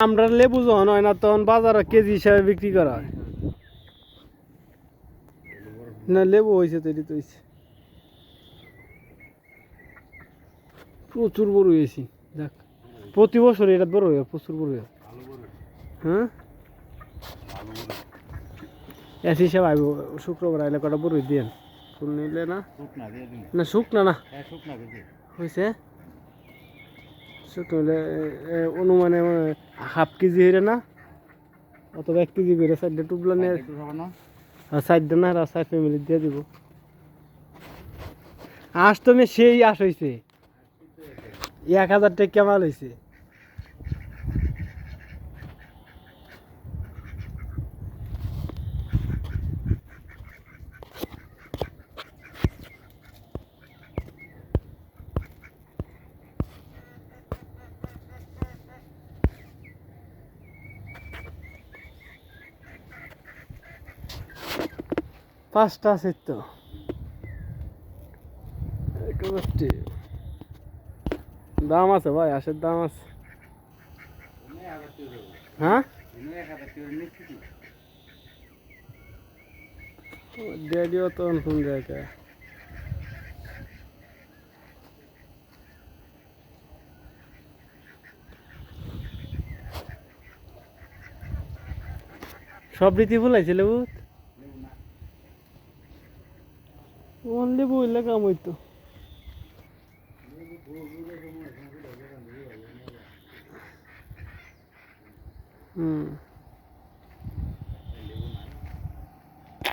আমরা লেবু যখন হয় না তখন বাজারে কেজি হিসাবে বিক্রি করা হয়। না লেবু হয়েছে তৈরি তো হয়েছে। প্রচুর বড় হয়েছি দেখ প্রতি বছর এটা বড় হয়ে প্রচুর বড় হয়ে। হ্যাঁ? এস হিসাবে আইব শুক্রবার আইলে কটা বড় দিয়ে ফুল নিলে না? শুকনা না শুকনা না। হ্যাঁ হয়েছে? শুকনো হলে অনুমানে হাফ কেজি হইরে না? অথবা এক কেজি করে সাইডে টুবলা নিয়ে সাইডে না? আর সাইড ফ্যামিলি দিয়ে দিব। আস তুমি সেই আস হয়েছে এক হাজার টাকা মাল হয়েছে পাঁচটা আছে তো দাম আছে ভাই আশের দাম আছে। হ্যাঁ? ড্যাডিও তো কোন জায়গায় সব রীতি ফুলাইছে লেবু অনলি বইলে কাম হইতো। হুম।